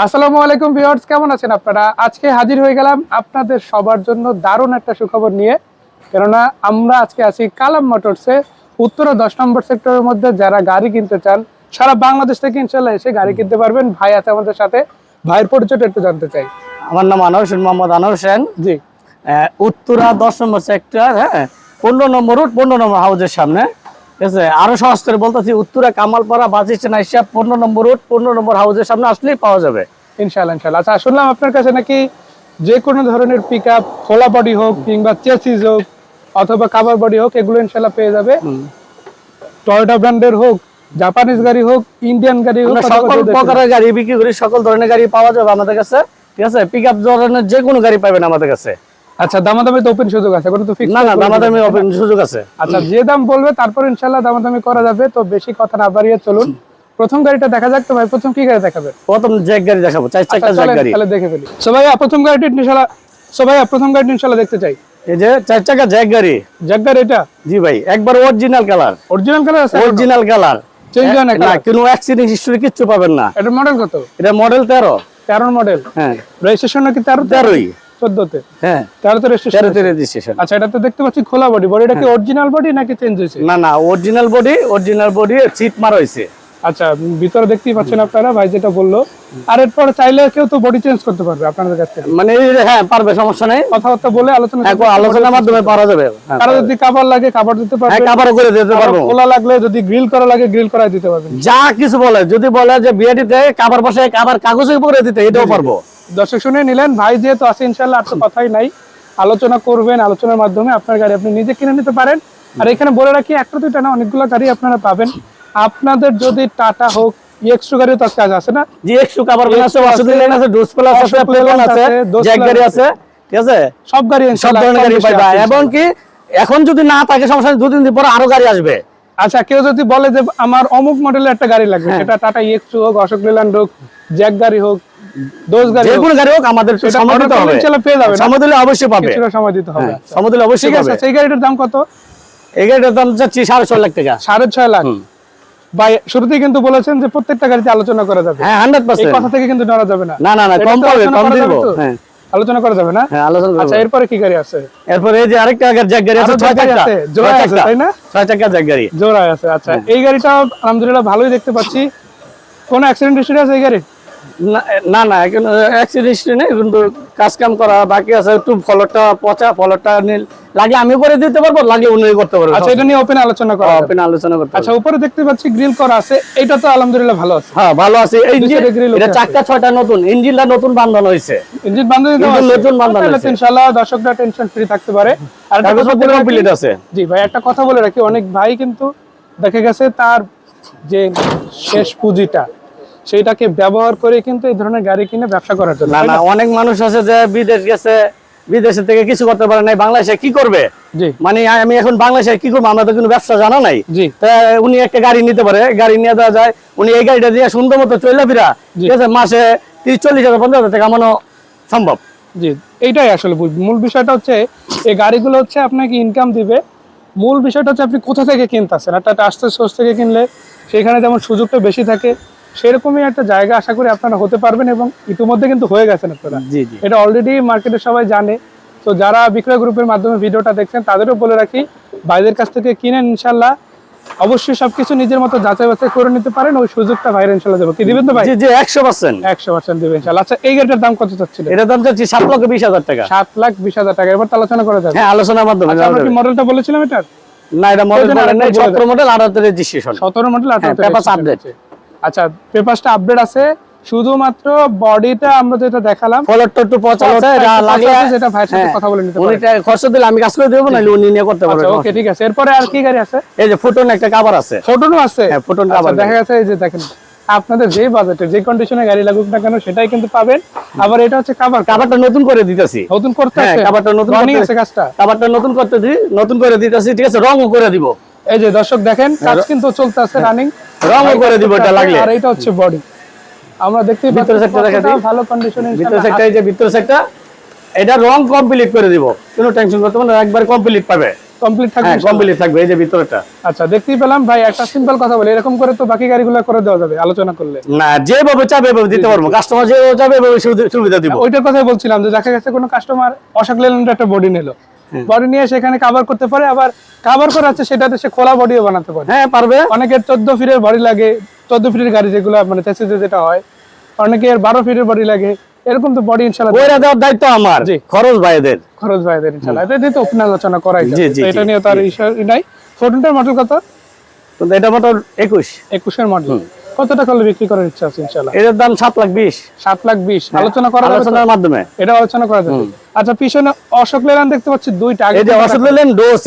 আসসালামু আলাইকুম ভিউয়ার্স কেমন আছেন আপনারা? আজকে হাজির হয়ে গেলাম আপনাদের সবার জন্য দারুণ একটা সুখবর নিয়ে। কেননা আমরা আজকে আছি কালাম মোটরসে উত্তরা দশ নম্বর সেক্টরের মধ্যে যারা গাড়ি কিনতে চান সারা বাংলাদেশ থেকে ইনশাল্লাহ এসে গাড়ি কিনতে পারবেন। ভাই আছে আমাদের সাথে। ভাইয়ের পরিচয়টা একটু জানতে চাই। আমার নাম আনোয়ার হোসেন মোহাম্মদ আনোয়ার হোসেন। জি। উত্তরা দশ নম্বর সেক্টর হ্যাঁ পনেরো নম্বর রুট পনেরো নম্বর হাউসের সামনে। আছে? আরও সহজ করে বলতেছি উত্তরা কামালপাড়া বাস স্ট্যান্ড আইসা পনেরো নম্বর রুট পনেরো নম্বর হাউসের সামনে আসলেই পাওয়া যাবে। ইনশাল্লাহ ইনশাল্লাহ আচ্ছা শুনলাম আপনার কাছে নাকি যে কোনো ধরনের পিক আপ খোলা বডি হোক কিংবা চেসিস হোক অথবা কাভার বডি হোক এগুলো ইনশাল্লাহ পেয়ে যাবে। টয়োটা ব্র্যান্ডের হোক জাপানিজ গাড়ি হোক ইন্ডিয়ান গাড়ি হোক সকল প্রকারের গাড়ি বিক্রি করি সকল ধরনের গাড়ি পাওয়া যাবে আমাদের কাছে। ঠিক আছে? পিক আপ ধরনের যে কোনো গাড়ি পাবেন আমাদের কাছে। আচ্ছা দামাদামি তো ওপেন সুযোগ আছে কোনো তো ফিক্স না না দামাদামি ওপেন সুযোগ আছে। আচ্ছা যে দাম বলবে তারপর ইনশাআল্লাহ দামাদামি করা যাবে তো বেশি কথা না বাড়িয়ে চলুন। প্রথম গাড়িটা দেখা যাক তো ভাই প্রথম কি গাড়ি দেখাবে? প্রথম জ্যাক গাড়ি দেখাবো চার চাকা আচ্ছা, জ্যাক গাড়ি। তাহলে দেখে ফেলি। সো ভাই প্রথম গাড়িটি ইনশাআল্লাহ সো ভাই প্রথম গাড়িটি ইনশাআল্লাহ দেখতে চাই। এই যে চার চাকা জ্যাক গাড়ি। জ্যাক গাড়ি এটা? জি ভাই একবার অরিজিনাল কালার অরিজিনাল কালার আছে অরিজিনাল কালার চেঞ্জ হয় না কোনো অ্যাক্সিডেন্ট হিস্টরি কিছু পাবেন না। এটা মডেল কত? এটা মডেল 13 13 মডেল হ্যাঁ। রেজিস্ট্রেশন নাকি 13 13ই সমস্যা নেই। বলে আলোচনা হ্যাঁ, হ্যাঁ, যদি লাগে দিতে পারবে। হ্যাঁ, দিতে খোলা লাগলে যদি গ্রিল করা লাগে গ্রিল করাই দিতে পারবে। যা কিছু বলে যদি বলে যে বিয়েটিতে কাবার বসে কাবার কাগজে করে দিতে এটাও পারব। দর্শক শুনে নিলেন ভাই যেহেতু আছে ইনশাল্লাহ আর তো কথাই নাই। আলোচনা করবেন আলোচনার মাধ্যমে আপনার গাড়ি আপনি নিজে কিনে নিতে পারেন। আর এখানে বলে রাখি একটা দুইটা না অনেকগুলো গাড়ি আপনারা পাবেন। আপনাদের যদি টাটা হোক ইএক্সট্রো গাড়িও তো কাজ আছে না? জি একশো কাবার আছে ওয়াসুদি আছে, আছে ডোজ প্লাস আছে প্লেন আছে আছে, জ্যাক গাড়ি আছে। আছে ঠিক আছে? সব গাড়ি সব ধরনের গাড়ি বেশি পাইবা। এবং কি এখন যদি না থাকে সমস্যা নেই, দুদিন দিন পরে আরও গাড়ি আসবে। আচ্ছা কেউ যদি বলে যে আমার অমুক মডেলের একটা গাড়ি লাগবে হ্যাঁ। সেটা টাটা ইএক্সট্রো হোক অশোক লেল্যান্ড হোক জ্যাক গাড়ি হোক দোষ গাড়ি যে কোনো গাড়ি হোক আমাদের সময় দিতে হবে। পেয়ে যাবে সময় দিলে অবশ্যই পাবে। কিছুটা সময় দিতে হবে। হ্যাঁ। সময় দিলে অবশ্যই ঠিক আছে পাবে। গাড়িটার দাম কত? এই গাড়িটার দাম চাচ্ছি সাড়ে ছয় লাখ টাকা। সাড়ে ছয় লাখ। ভাই শুরুতেই কিন্তু বলেছেন যে প্রত্যেকটা গাড়িতে আলোচনা করা যাবে। হ্যাঁ হান্ড্রেড পার্সেন্ট কথা থেকে কিন্তু নড়া যাবে না। না না না কম পাবে কম দিব। হ্যাঁ। আলোচনা করা যাবে না? হ্যাঁ আলোচনা আচ্ছা এরপরে কি গাড়ি আছে? এরপরে এই যে আরেকটা জ্যাক গাড়ি আছে ছয় চাকা। আছে, জোড়ায় আছে, তাই না? ছয় চাকা জ্যাক গাড়ি। জোড়ায় আছে আচ্ছা। হ্যাঁ। এই গাড়িটা আলহামদুলিল্লাহ ভালোই দেখতে পাচ্ছি। কোন অ্যাক্সিডেন্ট হিস্টরি আছে এই গাড়ি না- না এখন অ্যাক্সিডেন্ট নেই কিন্তু কাজ কাম করা বাকি আছে একটু ফলটা পচা ফলটা নীল লাগে আমি করে দিতে পারব লাগে উনি করতে পারব। আচ্ছা এটা নিয়ে ওপেন আলোচনা করা ওপেন আলোচনা করতে আচ্ছা উপরে দেখতে পাচ্ছি গ্রিল করা আছে এটা তো আলহামদুলিল্লাহ ভালো আছে। হ্যাঁ ভালো আছে। এই যে এটা চাক্কা ছয়টা নতুন ইঞ্জিনটা নতুন বান্ধানো হয়েছে। ইঞ্জিন Engine নতুন বাঁধানো আছে। ইনশাআল্লাহ দর্শকরা টেনশন ফ্রি থাকতে পারে। আর কাগজপত্র কমপ্লিট আছে। জি ভাই একটা কথা বলে রাখি অনেক ভাই কিন্তু দেখে গেছে তার যে শেষ পুঁজিটা সেইটাকে ব্যবহার করে কিন্তু এই ধরনের গাড়ি কিনে ব্যবসা করার জন্য। না না অনেক মানুষ আছে যে বিদেশ গেছে বিদেশে থেকে কিছু করতে পারে নাই বাংলাদেশে কি করবে? জি। মানে আমি এখন বাংলাদেশে কি করব? আমাদের কোনো ব্যবসা জানা নাই। জি। তা উনি একটা গাড়ি নিতে পারে গাড়ি নিয়ে দেওয়া যায় উনি এই গাড়িটা দিয়ে সুন্দর মতো চলে ফিরা ঠিক আছে? মাসে তিরিশ চল্লিশ হাজার পঞ্চাশ হাজার টাকা কামানো সম্ভব। জি এইটাই আসলে মূল বিষয়টা হচ্ছে এই গাড়িগুলো হচ্ছে আপনাকে ইনকাম দিবে। মূল বিষয়টা হচ্ছে আপনি কোথা থেকে কিনতেছেন? একটা আসতে সোর্স থেকে কিনলে সেখানে যেমন সুযোগটা বেশি থাকে সেরকমই একটা জায়গা আশা করি আপনারা হতে পারবেন এবং ইতিমধ্যে কিন্তু হয়ে গেছেন আপনারা। এটা অলরেডি মার্কেটে সবাই জানে। তো যারা বিক্রয় গ্রুপের মাধ্যমে ভিডিওটা দেখছেন তাদেরও বলে রাখি ভাইদের কাছ থেকে কিনেন ইনশাল্লাহ অবশ্যই সবকিছু নিজের মতো যাচাই বাছাই করে নিতে পারেন ওই সুযোগটা ভাইরা ইনশাল্লাহ দেবো। কি দিবেন তো ভাই? একশো পার্সেন্ট একশো পার্সেন্ট দিবেন ইনশাল্লাহ আচ্ছা এই গাড়িটার দাম কত চাচ্ছিলেন? এটার দাম চাচ্ছি সাত লক্ষ বিশ হাজার টাকা। সাত লাখ বিশ হাজার টাকা। এবার তো আলোচনা করা যাবে। হ্যাঁ আলোচনার মাধ্যমে আচ্ছা, আমরা কি মডেলটা বলেছিলাম এটার? না এটা মডেল বলেন নাই সতেরো মডেল আর রেজিস্ট্রেশন সতেরো মডেল হ্যাঁ, papers update। আচ্ছা পেপারসটা আপডেট আছে। শুধুমাত্র বডিটা আমরা যেটা দেখালাম ফলরটা একটু পচা আছে এটা লাগে আছে, ভাইয়ের সাথে হ্যাঁ, কথা বলে নিতে উনি পারেন। টা- খরচ দিলে আমি কাজ করে দেবো নাহলে উনি নিয়ে করতে পারবে আচ্ছা ওকে ঠিক আছে। এরপরে আর কি গাড়ি আছে? এই যে ফুটন একটা কাবার আছে। ফোটনও আছে? হ্যাঁ, Photon আচ্ছা, আবার দেখা গেছে এই যে দেখেন আপনাদের যে বাজেটে যে কন্ডিশনে গাড়ি লাগুক না কেন সেটাই কিন্তু পাবেন। আবার এটা হচ্ছে কাভার কাবারটা নতুন করে দিতেছি। নতুন করতে হ্যাঁ, আছে? কাভারটা নতুন করতে- আছে কাজটা? কাবারটা নতুন করতে দিই নতুন করে দিতেছি ঠিক আছে? রঙও করে দিব। এই যে দর্শক দেখেন কাজ কিন্তু চলতে আছে রানিং করে দিব এটা লাগলে। আর এটা হচ্ছে বডি আমরা দেখতেই পাচ্ছি sector দেখা দিই। ভালো কন্ডিশনে ভিতরে সেক্টর এই যে ভিতরে সেক্টর এটা রং কমপ্লিট করে দিব। কোনো টেনশন করতে হবে না একবার কমপ্লিট পাবে। কমপ্লিট থাকবে হ্যাঁ কমপ্লিট থাকবে এই যে ভিতরটা আচ্ছা দেখতেই পেলাম। ভাই একটা সিম্পল কথা বলি এরকম করে তো বাকি গাড়িগুলো করে দেওয়া যাবে আলোচনা করলে। না যেভাবে চাবে এভাবে দিতে পারব। কাস্টমার যেভাবে চাবে এভাবে সুবিধা- দিব। ওইটার কথাই বলছিলাম যে দেখা গেছে কোনো কাস্টমার অশোক লেল্যান্ডের একটা বডি নিল। বডি নিয়ে সেখানে কাভার করতে পারে আবার কাভার করা আছে সেটাতে সে খোলা বডিও বানাতে পারে। হ্যাঁ পারবে। অনেকের চোদ্দ ফিটের বডি লাগে চোদ্দ ফিটের গাড়ি যেগুলো মানে চেসিসে যেটা হয় অনেকের বারো ফিটের বডি লাগে এরকম তো বডি ইনশাল্লাহ দেওয়ার দায়িত্ব আমার জি। খরচ ভাইদের। খরচ ভাইদের ইনশাল্লাহ এটা দিয়ে তো ওপেন আলোচনা করাই জি, জি, এটা নিয়ে তার ইস্যু নাই। ফোরটিনটার মডেল কত? তো এটা মোটর একুশ। একুশের মডেল কত টাকা হলে বিক্রি করার ইচ্ছা আছে এটার দাম লাখ বিশ। সাত লাখ বিশ। আলোচনা করা আলোচনার মাধ্যমে। এটা আলোচনা করা যাবে। আচ্ছা পিছনে অশোক লেলান দেখতে পাচ্ছি দুইটা। আগে এটা অশোক ওষুধ ডোজ।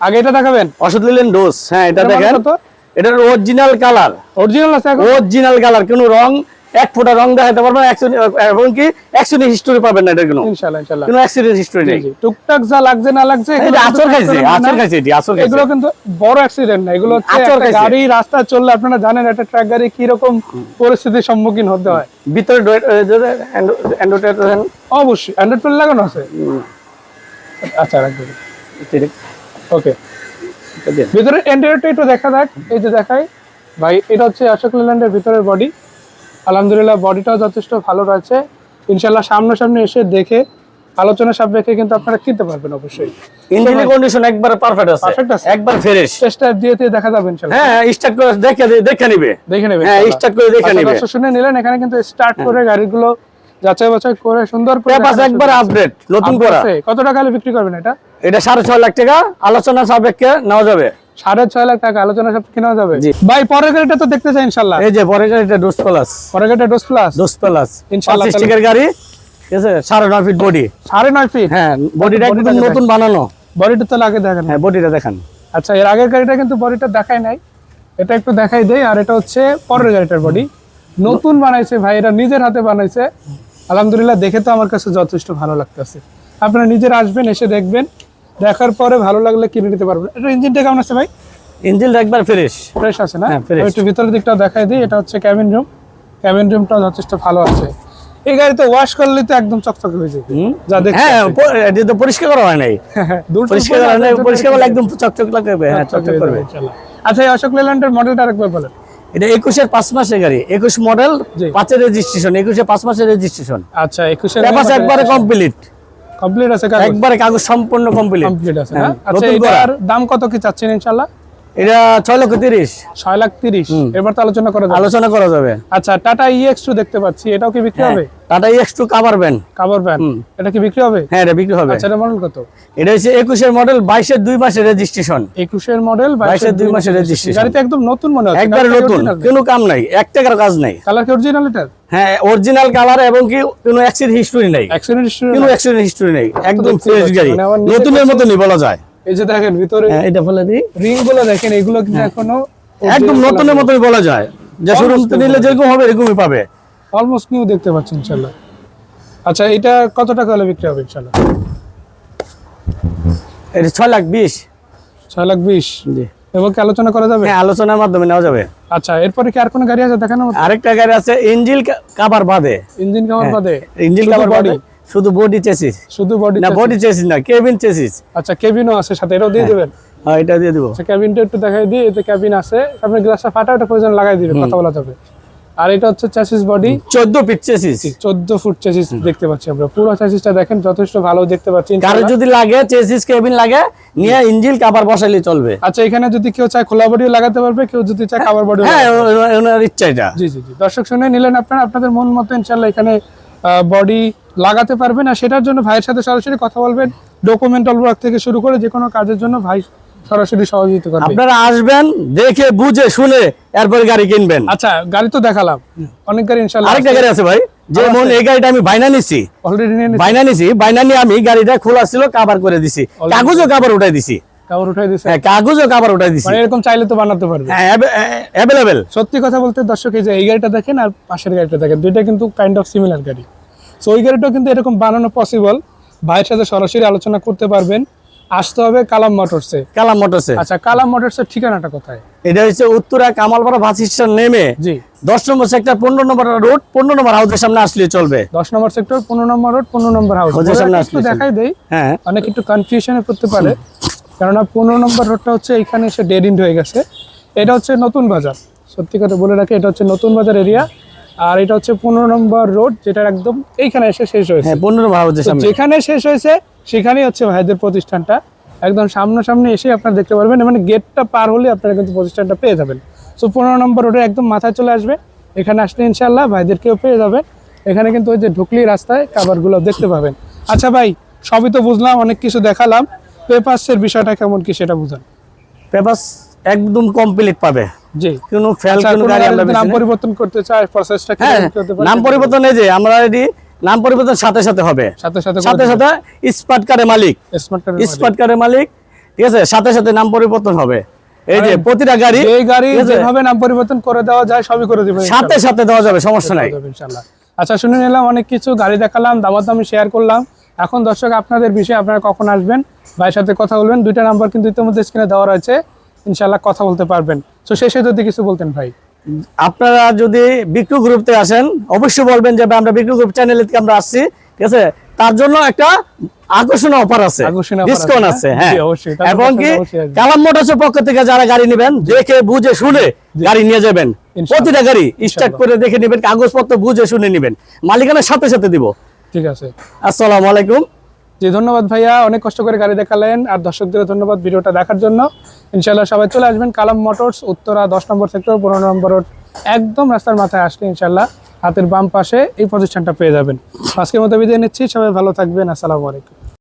আগে এটা দেখাবেন? অশোক নিলেন ডোজ। হ্যাঁ এটা দেখেন। এটার অরিজিনাল কালার অরিজিনাল আছে অরিজিনাল কালার কোনো রং এক ফোঁটা রং দেখাতে পারবেন এবং কি অ্যাক্সিডেন্ট হিস্টোরি পাবেন না এটা কোনো। অ্যাক্সিডেন্ট হিস্টোরি নেই। টুকটাক যা লাগছে না লাগছে আচর খাইছে আচর খাইছে এটি আচর খাইছে। এগুলো কিন্তু বড় অ্যাক্সিডেন্ট না এগুলো হচ্ছে গাড়ি রাস্তা চললে আপনারা জানেন একটা ট্রাক গাড়ি কি রকম পরিস্থিতির সম্মুখীন হতে হয়। ভিতরে অ্যান্ড্রয়েড অবশ্যই অ্যান্ড্রয়েড লাগানো আছে? আচ্ছা রাখবেন ওকে। ভিতরে অ্যান্ড্রয়েডটা একটু দেখা যাক এই যে দেখাই। ভাই এটা হচ্ছে অশোক লেল্যান্ডের ভিতরের বডি আলহামদুলিল্লাহ বডিটাও যথেষ্ট ভালো রয়েছে। ইনশাল্লাহ সামনাসামনি এসে দেখে আলোচনা সাপেক্ষে কিন্তু আপনারা কিনতে পারবেন অবশ্যই। ইঞ্জিনের কন্ডিশন একবার পারফেক্ট আছে। Perfect আছে? একবার ফ্রেশ চেষ্টা দিয়ে দিয়ে দেখা যাবে হ্যাঁ স্টার্ট করে দেখে দেখে নিবে। দেখে হ্যাঁ স্টার্ট করে দেখে আচ্ছা, শুনে নিলেন এখানে কিন্তু স্টার্ট করে গাড়িগুলো যাচাই বাছাই করে সুন্দর করে পেপার একবার আপডেট নতুন করা। কত টাকা বিক্রি করবেন এটা? এটা সাড়ে ছয় লাখ টাকা। আলোচনা সাপেক্ষে নেওয়া যাবে। সাড়ে ছয় লাখ টাকা আলোচনা সব কেনা যাবে? ভাই পরের গাড়িটা তো দেখতে চাই ইনশাল্লাহ। এই যে পরে গাড়িটা ডোজ প্লাস পরের গাড়িটা ডোস প্লাস ডোজ প্লাস ইনশাআল্লাহ, পঁচিশ গাড়ি। ঠিক আছে? সাড়ে নয় ফিট বডি সাড়ে নয় ফিট হ্যাঁ বডিটা বডিটা একদম নতুন বানানো। বডিটা তো লাগে দেখেন। হ্যাঁ বডিটা দেখান। আচ্ছা এর আগের গাড়িটা কিন্তু বডিটা দেখাই নাই। এটা একটু দেখাই দেই আর এটা হচ্ছে পরের গাড়িটার বডি নতুন বানাইছে ভাই এটা নিজের হাতে বানাইছে। আলহামদুলিল্লাহ দেখে তো আমার কাছে যথেষ্ট ভালো লাগতেছে। আপনারা নিজের আসবেন এসে দেখবেন। দেখার পরে ভালো লাগলে কিনে নিতে পারবেন। এটা ইঞ্জিনটা কেমন আছে ভাই? ইঞ্জিনটা একবার ফ্রেশ। ফ্রেশ আছে না? হ্যাঁ, একটু ভিতরের দিকটা দেখাই দিই। এটা হচ্ছে ক্যাবিন রুম ক্যাবিন রুমটা যথেষ্ট ভালো আছে। এই গাড়িতে ওয়াশ করলে তো একদম চকচকে হয়ে যাবে। যা দেখতে হ্যাঁ এটা তো পরিষ্কার করা হয় নাই। পরিষ্কার করা হয় নাই পরিষ্কার করলে একদম চকচক লাগবে হ্যাঁ চকচক করবে। আচ্ছা এই অশোক লেল্যান্ডের মডেলটা আরেকবার বলেন। এটা একুশের পাঁচ মাসের গাড়ি। একুশ মডেল পাঁচের রেজিস্ট্রেশন একুশে পাঁচ মাসের রেজিস্ট্রেশন আচ্ছা একুশের পেপার একবারে কমপ্লিট কমপ্লিট আছে একবারে কাগজ সম্পূর্ণ কমপ্লিট কমপ্লিট আছে হ্যাঁ, আচ্ছা এটার দাম কত কি চাচ্ছেন ইনশাল্লাহ এটা ছয় লক্ষ তিরিশ। ছয় লাখ তিরিশ। এবার তো আলোচনা করা যাবে। আলোচনা করা যাবে। আচ্ছা টাটা ইএক্স টু দেখতে পাচ্ছি। এটাও কি বিক্রি হবে? Tata two cover van cover van এটা কি বিক্রি হবে? হ্যাঁ এটা বিক্রি হবে। আচ্ছা এটা মডেল কত? এটা হচ্ছে একুশের মডেল বাইশের দুই মাসের রেজিস্ট্রেশন একুশের মডেল বাইশের দুই মাসের। গাড়িতে একদম নতুন মনে হচ্ছে। একবারে নতুন। কোনো কাম নাই। এক টাকার কাজ নাই। কালার কি অরিজিনাল এটার? হ্যাঁ অরিজিনাল কালার এবং কি কোনো অ্যাক্সিডেন্ট হিস্টরি নাই। অ্যাক্সিডেন্ট কোনো অ্যাক্সিডেন্ট হিস্টরি নেই। একদম ফ্রেশ গাড়ি। মানে নতুনের মতনই বলা যায়। এই যে দেখেন ভিতরে হ্যাঁ এটা বলে দিই। রিংগুলো দেখেন এগুলো কিন্তু এখনও একদম নতুনের মতনই বলা যায়। যে শোরুম নিলে যেরকম হবে এরকমই পাবে। অলমোস্ট নিউ দেখতে পাচ্ছি ইনশাল্লাহ। আচ্ছা এটা কত টাকা হলে বিক্রি হবে ইনশাল্লাহ? এটা ছয় লাখ বিশ। ছয় লাখ বিশ? জি। এবং আলোচনা করা যাবে? হ্যাঁ আলোচনার মাধ্যমে নেওয়া যাবে। আচ্ছা এরপরে কি আর কোনো গাড়ি আছে দেখানো আরেকটা গাড়ি আছে ইঞ্জিল কাভার বাদে। ইঞ্জিন কেমন বাদে? ইঞ্জিল শুধু কাভার বাদে। শুধু বডি চেসিস শুধু বডি না বডি চেসিস না কেবিন চেসিস আচ্ছা কেবিনও আছে সাথে এটাও দিয়ে দেবেন? হ্যাঁ এটা দিয়ে দিব। আচ্ছা ক্যাবিনটা একটু দেখাই দিই এতে ক্যাবিন আছে আপনার গ্লাসটা ফাটা ওটা প্রয়োজন লাগাই দিবেন কথা বলা যাবে। আর এটা হচ্ছে চ্যাসিস বডি চোদ্দ ফিট চেসিস চোদ্দ ফুট চ্যাসিস দেখতে পাচ্ছি আমরা। পুরো চ্যাসিসটা দেখেন যথেষ্ট ভালো দেখতে পাচ্ছি। কারও যদি লাগে চেসিস কেবিন লাগে নিয়ে ইঞ্জিন কাভার বসাইলে চলবে। আচ্ছা এখানে যদি কেউ চায় খোলা বডিও লাগাতে পারবে কেউ যদি চায় কাভার বডিও হ্যাঁ ওনার ইচ্ছা এটা। জি জি জি। দর্শক শুনে নিলেন আপনারা আপনাদের মন মতো ইনশাল্লাহ এখানে বডি লাগাতে পারবেন আর সেটার জন্য ভাইয়ের সাথে সরাসরি কথা বলবেন ডকুমেন্টাল ওয়ার্ক থেকে শুরু করে যে কোনো কাজের জন্য ভাই সরাসরি সহযোগিতা করবে। আপনারা আসবেন দেখে বুঝে শুনে এরপরে গাড়ি কিনবেন। আচ্ছা গাড়ি তো দেখালাম। অনেক গাড়ি ইনশাল্লাহ আরেকটা গাড়ি আছে ভাই যেমন এই গাড়িটা আমি বাইনা নিছি। অলরেডি বাইনা নিছি বাইনা নিয়ে আমি গাড়িটা খোলা ছিল কাভার করে দিছি। কাগজও কাভার উঠাই দিছি। কাপড় উঠাই দিছে। হ্যাঁ কাগজও কাভার উঠাই দিছি। মানে এরকম চাইলে তো বানাতে পারবে। হ্যাঁ অ্যাভেলেবেল সত্যি কথা বলতে দর্শক এই যে এই গাড়িটা দেখেন আর পাশের গাড়িটা দেখেন দুইটা কিন্তু কাইন্ড অফ সিমিলার গাড়ি। সো ওই গাড়িটাও কিন্তু এরকম বানানো পসিবল ভাইয়ের সাথে সরাসরি আলোচনা করতে পারবেন। আসতে হবে কালাম মোটরসে। কালাম মোটরসে। আচ্ছা কালাম মোটরসের ঠিকানাটা কোথায়? এটা হচ্ছে উত্তরা কামালপাড়া বাস নেমে জি। দশ নম্বর সেক্টর পনেরো নম্বর রোড পনেরো নম্বর হাউসের সামনে আসলে চলবে। দশ নম্বর সেক্টর পনেরো নম্বর রোড পনেরো নম্বর হাউস হজের সামনে আসলে দেখাই দেই। হ্যাঁ। অনেক একটু কনফিউশনে পড়তে পারে। কেননা পনেরো নম্বর রোডটা হচ্ছে এখানে এসে ডেড ইন্ড হয়ে গেছে। এটা হচ্ছে নতুন বাজার। সত্যি কথা বলে রাখি এটা হচ্ছে নতুন বাজার এরিয়া আর এটা হচ্ছে পনেরো নম্বর রোড যেটা একদম এইখানে এসে শেষ হয়েছে। হ্যাঁ পনেরো যেখানে শেষ হয়েছে সেখানেই হচ্ছে ভাইদের প্রতিষ্ঠানটা। একদম সামনাসামনি এসে আপনারা দেখতে পারবেন মানে গেটটা পার হলে আপনারা কিন্তু প্রতিষ্ঠানটা পেয়ে যাবেন। সো পনেরো নম্বর রোডে একদম মাথায় চলে আসবে। এখানে আসলে ইনশাল্লাহ ভাইদেরকেও পেয়ে যাবেন। এখানে কিন্তু ওই যে ঢুকলি রাস্তায় খাবারগুলো দেখতে পাবেন। আচ্ছা ভাই সবই তো বুঝলাম অনেক কিছু দেখালাম। পেপারসের বিষয়টা কেমন কি সেটা বুঝান। পেপার একদম কমপ্লিট পাবে। জি। কোনো ফেল আচ্ছা, কোনো কোনো গাড়ি গাড়ি আমরা নাম পরিবর্তন করতে চায় প্রসেসটা কি হ্যাঁ হতে নাম পরিবর্তন এই যে আমরা এটি নাম পরিবর্তন সাথে সাথে হবে। সাথে সাথে সাথে সাথে স্মার্ট কার্ডের মালিক। স্মার্ট কার্ড স্মার্ট কার্ডের মালিক ঠিক আছে? সাথে সাথে নাম পরিবর্তন হবে। এই যে প্রতিটা গাড়ি এই গাড়ি যেভাবে নাম পরিবর্তন করে দেওয়া যায় সবই করে দিবেন সাথে সাথে দেওয়া যাবে সমস্যা নাই। আচ্ছা শুনে নিলাম অনেক কিছু গাড়ি দেখালাম দামাদামি শেয়ার করলাম। এখন দর্শক আপনাদের বিষয়ে আপনারা কখন আসবেন? ভাইয়ের সাথে কথা বলবেন। দুইটা নাম্বার কিন্তু ইতিমধ্যে স্ক্রিনে দেওয়া রয়েছে। ইনশাল্লাহ কথা বলতে পারবেন। তো শেষে যদি কিছু বলতেন ভাই। আপনারা যদি বিক্রু গ্রুপ থেকে আসেন অবশ্যই বলবেন যে আমরা বিক্রু গ্রুপ চ্যানেল থেকে আমরা আসছি ঠিক আছে? তার জন্য একটা আকর্ষণীয় অফার আছে। ডিসকাউন্ট আছে, হ্যাঁ? এবং কি। কালাম মোটরসের পক্ষ থেকে যারা গাড়ি নেবেন দেখে বুঝে শুনে গাড়ি নিয়ে যাবেন। প্রতিটা গাড়ি স্টার্ট করে দেখে নেবেন কাগজপত্র বুঝে শুনে নেবেন। মালিকানার সাথে সাথে দিব। ঠিক আছে। আসসালামু আলাইকুম। জি, ধন্যবাদ ভাইয়া। অনেক কষ্ট করে গাড়ি দেখালেন। আর দর্শকদের ধন্যবাদ ভিডিওটা দেখার জন্য। ইনশাল্লাহ সবাই চলে আসবেন কালাম মোটরস, উত্তরা দশ নম্বর সেক্টর, পনেরো নম্বর রোড। একদম রাস্তার মাথায় আসলে ইনশাল্লাহ হাতের বাম পাশে এই প্রতিষ্ঠানটা পেয়ে যাবেন। আজকের মতো বিদায় নিচ্ছি। সবাই ভালো থাকবেন। আসসালামু আলাইকুম।